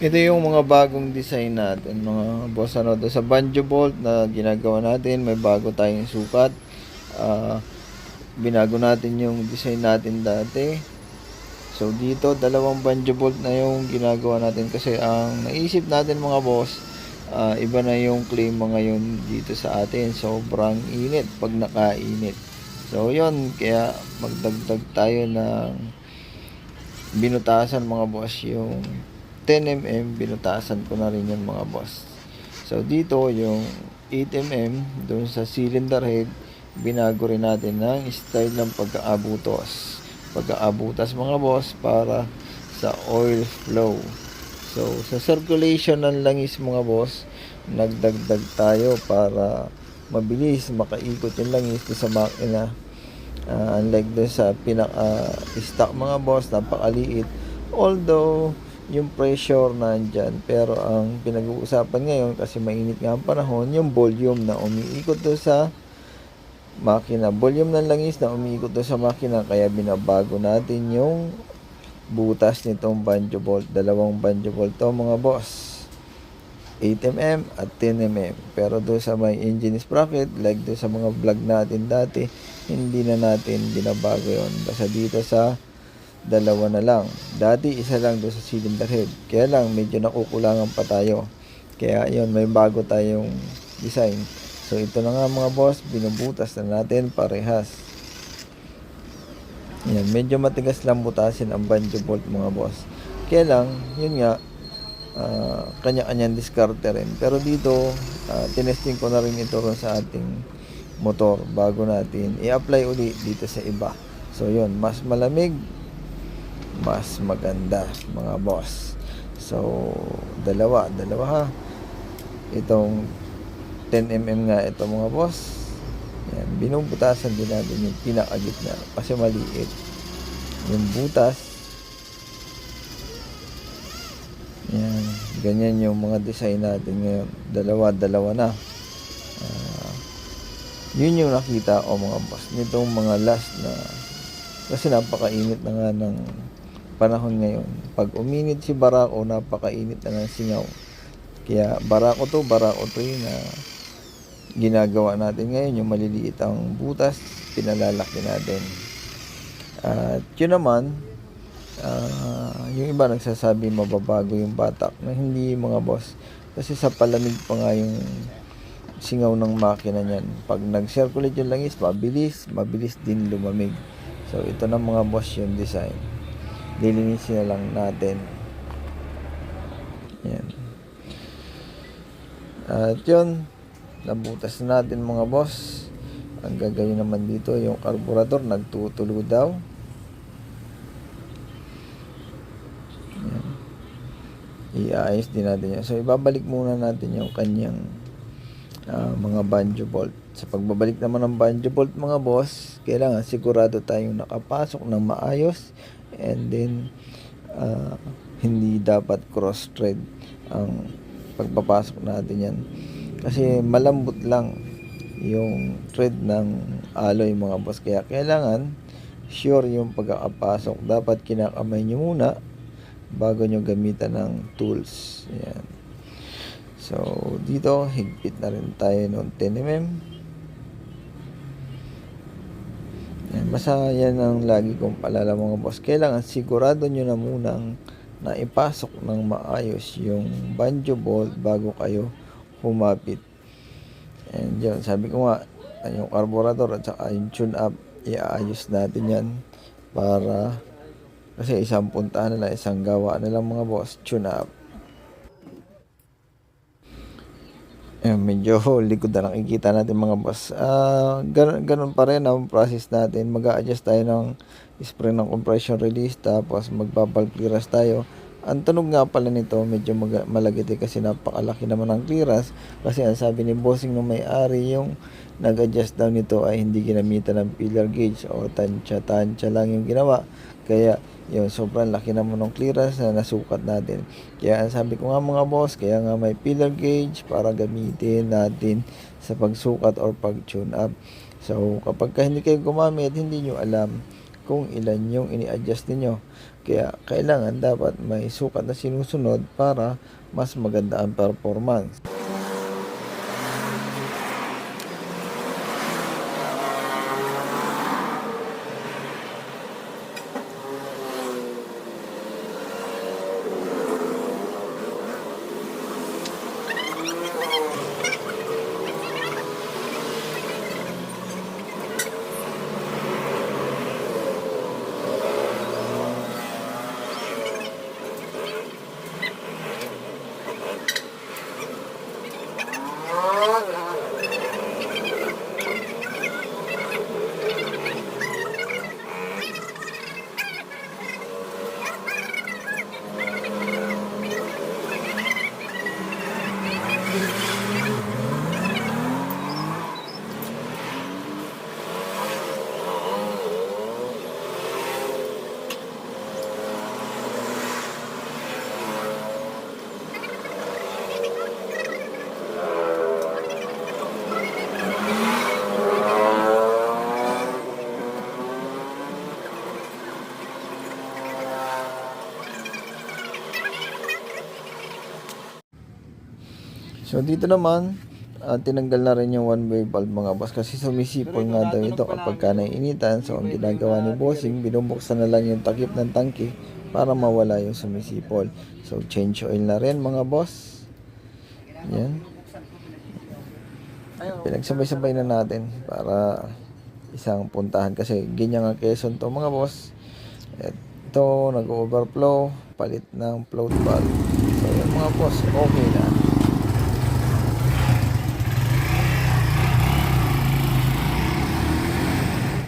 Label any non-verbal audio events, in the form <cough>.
Ito yung mga bagong design natin, mga boss ano, sa banjo bolt na ginagawa natin, may bago tayong sukat. Ah, binago natin yung design natin dati. So dito, dalawang banjo bolt na yung ginagawa natin kasi ang naisip natin mga boss, ah, iba na yung klima ngayon dito sa atin. Sobrang init pag nakainit. So yon kaya magdagdag tayo ng binutasan mga boss yung 10mm binutasan ko na rin yung mga boss. So dito yung 8mm doon sa cylinder head binago rin natin ng style ng pagkaabutos pagkaabutas mga boss para sa oil flow. So sa circulation ng langis mga boss nagdagdag tayo para mabilis makaikot yung langis sa makina. Ah, unlike doon sa pinaka stock mga boss napakaliit. Although yung pressure nandyan pero ang pinag-uusapan ngayon kasi mainit nga ang panahon yung volume na umiikot doon sa makina. Volume ng langis na umiikot doon sa makina kaya binabago natin yung butas nitong banjo bolt dalawang banjo bolt to mga boss. 8mm at 10mm. Pero doon sa may engine sprocket, like doon sa mga vlog natin dati, hindi na natin binabago yon Basta dito sa dalawa na lang. Dati isa lang doon sa cylinder head. Kaya lang medyo nakukulangan pa tayo. Kaya yon may bago tayong design. So ito na nga mga boss, binubutas na natin parehas. Yan, medyo matigas lang butasin ang banjo bolt mga boss. Kaya lang, yun nga, ah, kanya-kanyang diskarte rin. Pero dito, ah, tinesting ko na rin ito rin sa ating motor bago natin i-apply uli dito sa iba. So yun, mas malamig, mas maganda mga boss. So, dalawa, dalawa ha. Itong 10mm nga ito mga boss. Yan, binubutasan din natin yung pinakagitna kasi maliit. Yung butas, Yan, ganyan yung mga design natin ngayon. Dalawa-dalawa na. Ah, yun yung nakita ko mga boss. Nitong mga last na kasi napakainit na nga ng panahon ngayon. Pag uminit si Barako, napakainit na ng singaw. Kaya Barako to, Barako to na ginagawa natin ngayon. Yung maliliit ang butas, pinalalaki natin. At yun naman, Ah, yung iba nagsasabi mababago yung batak na hindi mga boss kasi sa palamig pa nga yung singaw ng makina niyan pag nag-circulate yung langis mabilis mabilis din lumamig so ito na mga boss yung design lilinisin na lang natin. Yan. At yun nabutas na natin mga boss. Ang gagawin naman dito yung carburetor nagtutulo daw. Iayos din natin yan. So, ibabalik muna natin yung kanyang ah, mga banjo bolt. Sa pagbabalik naman ng banjo bolt, mga boss, kailangan sigurado tayong nakapasok ng maayos and then ah, hindi dapat cross-thread ang pagpapasok natin yan. Kasi malambot lang yung thread ng alloy mga boss. Kaya kailangan sure yung pagkakapasok. Dapat kinakamay nyo muna bago nyo gamitan ng tools. Ayan. So, dito, higpit na rin tayo ng 10mm. Basta yan ang lagi kong palala mga boss. Kailangan sigurado nyo na munang na ipasok ng maayos yung banjo bolt bago kayo humapit. And yun, sabi ko nga, yung carburetor at saka yung tune up, iaayos natin yan para kasi isang puntahan nila, isang gawa nila mga boss, tune up. Eh, medyo <laughs> likod na nakikita natin mga boss. Ah, ganun, ganun pa rin ang process natin. mag adjust tayo ng spring ng compression release tapos magpapal clearance tayo. Ang tunog nga pala nito medyo mag- malagiti kasi napakalaki naman ng clearance kasi ang sabi ni bossing ng may-ari yung nag-adjust daw nito ay hindi ginamitan ng pillar gauge o tansya-tansya lang yung ginawa. Kaya yun, sobrang laki naman ng clearance na nasukat natin. Kaya sabi ko nga mga boss, kaya nga may pillar gauge para gamitin natin sa pagsukat or pag-tune up. So kapag ka hindi kayo gumamit, hindi nyo alam kung ilan yung ini-adjust ninyo. Kaya kailangan dapat may sukat na sinusunod para mas maganda ang performance. So dito naman, ah, tinanggal na rin yung one way valve mga boss kasi sumisipol nga daw ito kapag ka naiinitan. So ang ginagawa ni bossing, binubuksan na lang yung takip ng tangke para mawala yung sumisipol. So change oil na rin mga boss. Yan. Pinagsabay-sabay na natin para isang puntahan kasi ganyan ang Quezon to mga boss. Ito, nag-overflow, palit ng float valve. So yan mga boss, okay na.